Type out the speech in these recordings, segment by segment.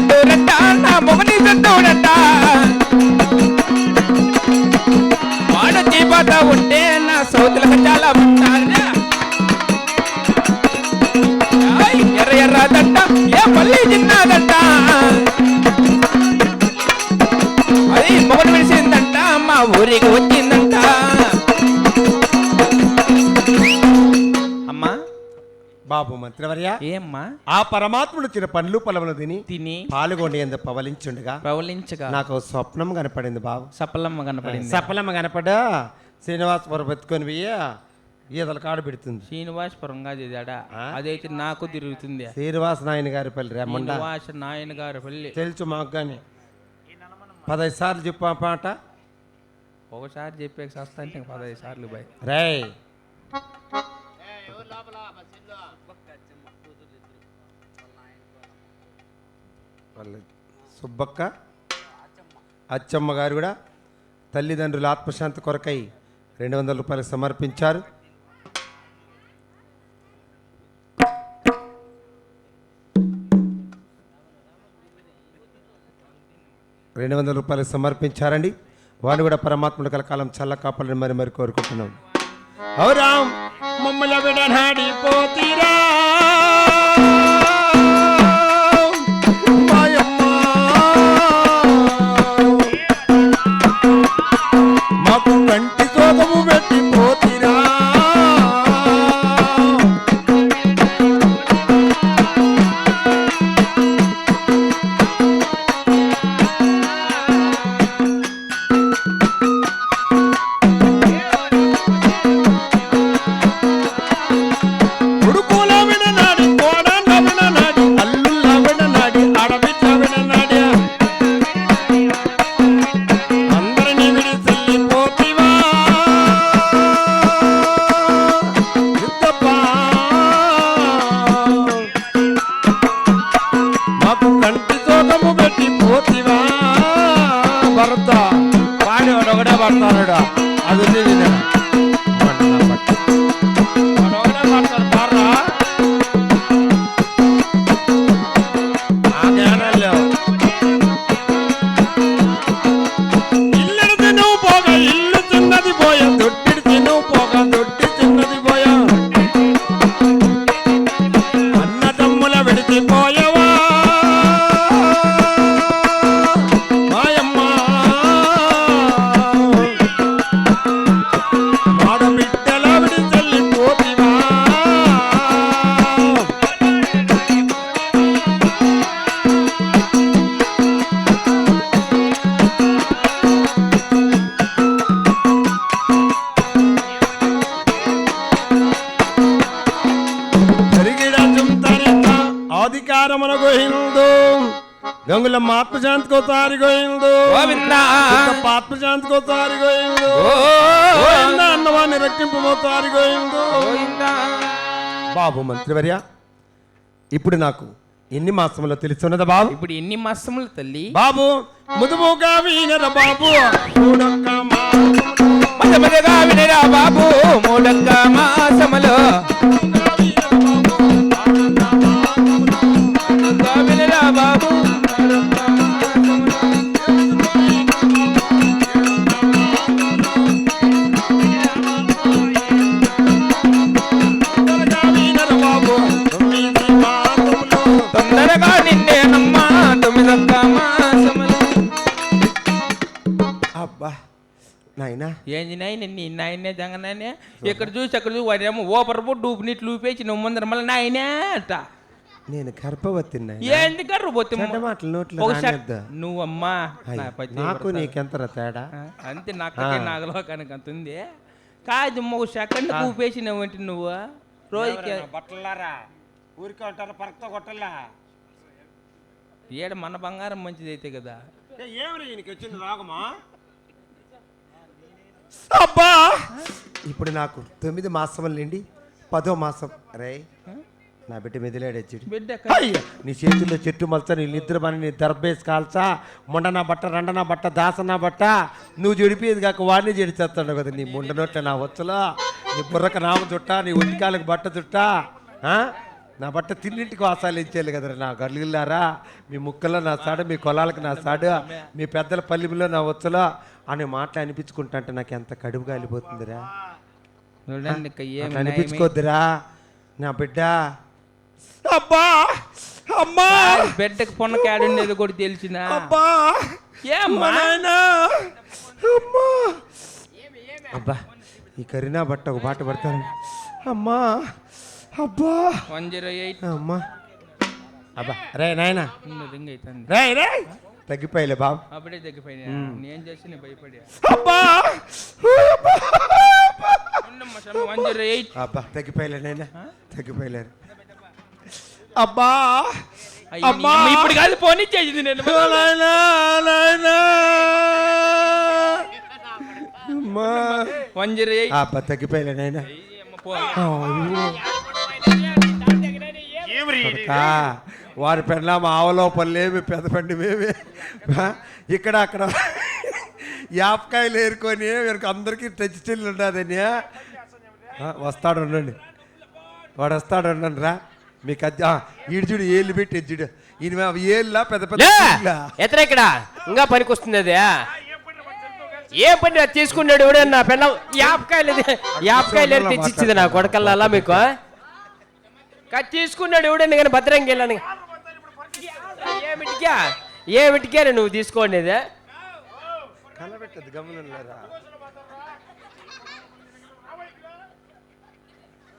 கண்டோரட்டா நான் புவனேசத்தோடட்டா வாடச்சி பார்த்தா உண்டே நான் சவுத்துல கச்சாலா బాబు మంత్రివర్య ఏమ్మా? ఆ పరమాత్ముడు ఇచ్చిన పండ్లు పొలములు తిని తిని పాల్గొండి ఎంత పవలించుండగా. ప్రవలించగా. నాకు స్వప్నం కనపడింది బాబు. సఫలమ్మ కనపడింది? సఫలమ్మ కనపడా శ్రీనివాసపురం బతుకొని పోయి ఈదల కాడు పెడుతుంది. శ్రీనివాసపురం కాదు? అదైతే నాకు తిరుగుతుంది. శ్రీనివాస నాయన గారి పల్లి రెమ్మండ శ్రీనివాస నాయన గారు పల్లి. తెలుసు మాకు కానీ పదహైదు సార్లు చెప్పు ఆ పాట. ఒకసారి చెప్పే అంటే పదహైదు సార్లు బాయ్. రేయ్. వాళ్ళ సుబ్బక్క అచ్చమ్మ గారు కూడా తల్లిదండ్రుల ఆత్మశాంతి కొరకై రెండు వందల రూపాయలు సమర్పించారు. రెండు వందల రూపాయలు సమర్పించారండి. వారు కూడా పరమాత్ముడు కలకాలం చల్ల కాపాలని మరి మరి కోరుకుంటున్నాం. అవురాం మమ్మల విడనాడిపోతీరా ఆత్మశాంతికో తారిగో హిందు గోవింద. ఆత్మశాంతికో తారిగో హిందు గోవింద అన్నవాన్ని రక్షింపు తారిగో హిందు బాబు మంత్రివర్య ఇప్పుడు నాకు ఎన్ని మాసములో తెలుసున్నదా బాబు? ఇప్పుడు ఎన్ని మాసములు తల్లి? బాబు ముదుముగా వీనర బాబు. బాబు. నాయనా ఏంది నాయన నీ నాయనే జంగనాయనే. ఇక్కడ చూసి అక్కడ చూసి వాడేమో ఓపర్ పుట్టు డూపు నీట్లు ఊపేసి నువ్వు ముందర మళ్ళీ నాయనే అంట. నేను గర్భవతి. ఏంది పోతే చెడ్డ మాటలు నోట్లో? నువ్వమ్మా నాకు. నీకెంతరా తేడా? అంతే నాకైతే నాగలోకానికి అంత ఉంది. కాదు ఒక సెకండ్ ఊపేసి నువ్వు నువ్వు? రోజుకి బట్టలారా? ఊరికే ఉంటారు పరక్తో కొట్టల్లా ఏడ మన బంగారం మంచిది అయితే కదా ఏమని ఈయనకి వచ్చింది రాగమా? అబ్బా! ఇప్పుడు నాకు తొమ్మిది మాసములు నిండి పదో మాసం. రే నా బిడ్డ మెదిలాడచ్చుడు బిడ్డ అయ్య, నీ చేతుల్లో చెట్టు మలచ నీ నిద్ర పని నీ దర్బేసి కాల్చా. ముండనా బట్ట రెండనా బట్ట దాసనా బట్ట. నువ్వు చెడిపోయేది కాక వాడిని చెడిచేస్తాడు కదా నీ ముండ నోట్ల నా వచ్చలో నీ బుర్రకు నామ చుట్ట నీ ఉతికాలకు బట్ట చుట్ట? నా బట్ట తిన్నింటికి వాసాలు ఇచ్చేయాలి కదరా నా గల్లులారా మీ ముక్కలో నా సాడు మీ కొలాలకు నా సాడు మీ పెద్దల పల్లిలో నా వచ్చలో అనే మాటలు అనిపించుకుంటా అంటే నాకు ఎంత కడుపు కాలిపోతుందిరా చూడండి అట్లా. అనిపించుకోద్దురా. నా బిడ్డ. అబ్బా! అమ్మా! బిడ్డకి పొన్న కాడుండేది కూడా తెలిసిందా అబ్బా! ఏమ్మా? అమ్మా! అబ్బా ఈ కరీనా బట్ట ఒక పాట పడతాను అమ్మా! అబ్బా! One zero eight. అమ్మా! అబ్బా రే నాయనా. రింగ్ అవుతుంది రే రే తగ్గిపోయలే బాబు. అప్పుడే తగ్గిపోయినా. నేను చేసి నేను భయపడా. అబ్బా! ఉండమ్మా స్వామి వన్ జీరో ఎయిట్. అబ్బా తగ్గిపోయలే నాయనా. తగ్గిపోయలేరు అబ్బా అమ్మా ఇప్పుడు కాదు ఫోన్ ఇచ్చేసింది నేను. One zero eight. అబ్బా తగ్గిపోయలే వారి పెళ్ళ మా ఆవలో పనులేమి పెద్ద పండి మేమే. ఇక్కడ అక్కడ యాపకాయలు ఏరుకొని వీరికి అందరికీ టచ్ చెల్లి ఉండదని వస్తాడు ఉండండి. వాడు వస్తాడు ఉండండి రా. మీకు అది ఆ, ఈడు చూడు ఏళ్ళు పెట్టి ఎజ్జుడు ఈయన ఏళ్ళ పెద్ద పెద్ద? ఎత్తరా ఇక్కడ. ఇంకా పనికి వస్తుంది అది. ఏ పని అది తీసుకున్నాడు ఎవడన్నా పెళ్ళం యాపకాయలు. యాపకాయలు తెచ్చిచ్చింది నా కొడకల్లా మీకు? తీసుకున్నాడు ఎవడన్నా కానీ భద్రంగా వెళ్ళాను. ఏమిటికా ఏమిటికా నువ్వు తీసుకోండి కలబెట్టదు గమనంలోరా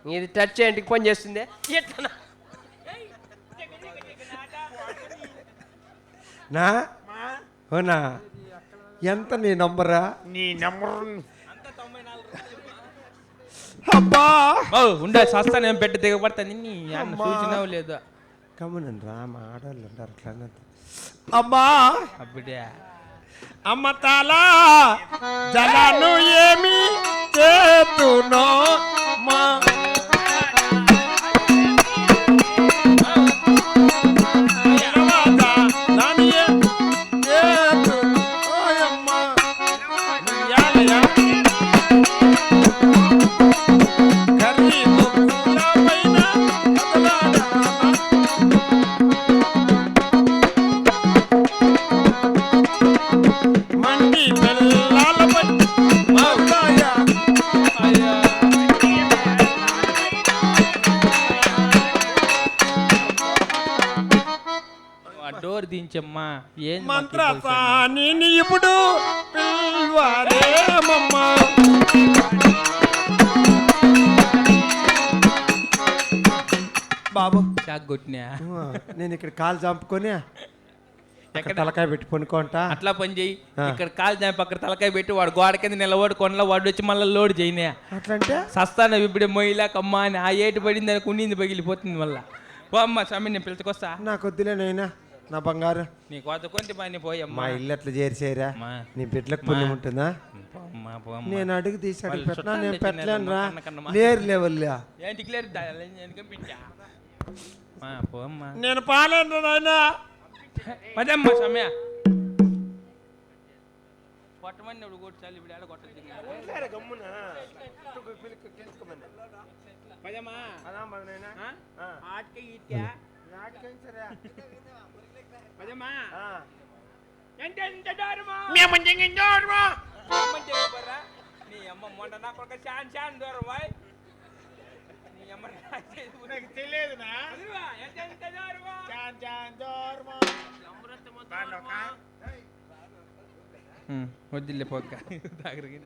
ఇది టచ్ చేయండికి పని చేస్తుంది? ఎట్లా నా? అవునా? ఎంత నీ నంబరా నీ నెంబర్ అబ్బా! ఉండే సస్తా నేను పెట్టి దిగబడతాను నీ అన్న చూసినావు లేదా. గమనండి రా మా ఆడవాళ్ళు ఉంటారు అట్లా. అమ్మా అప్పుడే అమ్మ తాలా జలాను ఏమి చేతునో డోర్ దించమ్మా ఏం మంత్రసాని ఇప్పుడు పిల్వారేమమ్మ బాబు. షాక్ కొట్టినా? నేను ఇక్కడ కాలు చంపుకొని అక్కడ తలకాయ పెట్టి పనుకుంటా అట్లా పని చెయ్యి. ఇక్కడ కాలు దాని పక్కన తలకాయ పెట్టి వాడు గోడ కింద నిలబడి కొండలో వాడు వచ్చి మళ్ళీ లోడ్ చేయనే. అట్లంటే? సస్తాను ఇప్పుడే మొయ్యలాకమ్మా అని ఆ ఏటు పడింది అని కుండింది పగిలిపోతుంది మళ్ళా. ఓ అమ్మ స్వామి నేను పిలుచుకొస్తా. నాకు వద్దులే నైనా నా బంగారు. నీ కొత్త కొంత పని మా పోయమ్మా ఇల్లు ఎట్లా చేరిసేరా. నీ బిడ్డలకు పుణ్యం ఉంటుందా. నేను అడుగు తీసి అడిగి వాళ్ళు పెట్టినా? నేను పెట్టలేను రా మా- లేరు లేవల్లా? మా నేను పాలేను నాయనా. పదమ్మా సమయ. కొట్టమని ఇప్పుడు కొట్టు చాలు ఇప్పుడు పదమ్మా? ఏమంటే ఎవరురా? నీ అమ్మ మొన్న నా కొడుకు చాన్ చాన్ దూరం వాయ్. నీ అమ్మ నాకు తెలియదు ఎంత ఎంత దూరమా? వద్దులే పోక్క దగ్గరికి